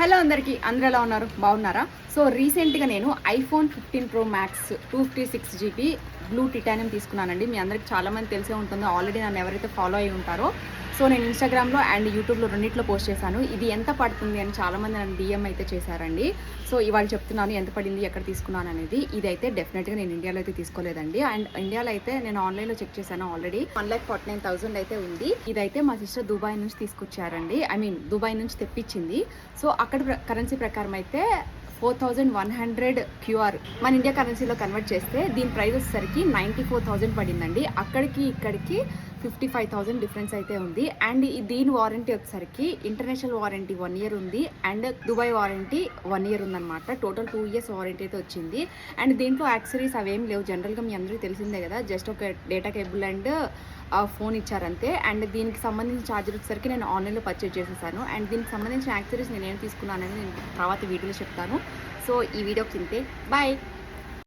Hello అందరికీ అందరు ఎలా ఉన్నారు? బాగున్నారా? సో రీసెంట్గా నేను iPhone fifteen pro max two fifty six GB blue titanium తీసుకున్నానండి. మీ అందరికి చాలామంది తెలిసే ఉంటుందో. ఆల్రెడీ నన్ను ఎవరైతే ఫాలో అయి ఉంటారో సో నేను ఇన్స్టాగ్రామ్లో అండ్ యూట్యూబ్లో రెండింటిలో పోస్ట్ చేశాను. ఇది ఎంత పడుతుంది అని చాలామంది నన్ను డిఎం అయితే చేశారండి. సో ఇవాళ చెప్తున్నాను ఎంత పడింది ఎక్కడ తీసుకున్నాను అనేది. ఇదైతే డెఫినెట్గా నేను ఇండియాలో అయితే తీసుకోలేదండి. అండ్ ఇండియాలో అయితే నేను ఆన్లైన్లో చెక్ చేశాను already one lakh forty nine thousand అయితే ఉంది. ఇదైతే మా సిస్టర్ దుబాయ్ నుంచి తీసుకొచ్చారండి. ఐ మీన్ దుబాయ్ నుంచి తెప్పించింది. సో అక్కడ కరెన్సీ ప్రకారం అయితే four thousand one hundred QR మన ఇండియా కరెన్సీలో కన్వర్ట్ చేస్తే దీని ప్రైస్ వచ్చేసరికి నైంటీ ఫోర్ థౌజండ్ పడిందండి. అక్కడికి ఇక్కడికి ఫిఫ్టీ ఫైవ్ థౌజండ్ డిఫరెన్స్ అయితే ఉంది. అండ్ దీని వారంటీ వచ్చేసరికి ఇంటర్నేషనల్ వారంటీ వన్ ఇయర్ ఉంది. And Dubai warranty one year ఉందన్నమాట. టోటల్ టూ ఇయర్స్ వారంటీ అయితే వచ్చింది. అండ్ దీంట్లో యాక్సరీస్ అవేం లేవు. జనరల్గా మీ అందరికీ తెలిసిందే కదా జస్ట్ ఒక డేటా కేబుల్ అండ్ ఫోన్ ఇచ్చారంతే. అండ్ దీనికి సంబంధించిన ఛార్జర్ వచ్చేసరికి నేను ఆన్లైన్లో పర్చేజ్ చేసేసాను. అండ్ దీనికి సంబంధించిన యాక్సరీస్ నేను ఏం తీసుకున్నానని నేను తర్వాత వీడియోలో చెప్తాను. సో ఈ వీడియోకి తింటే బాయ్!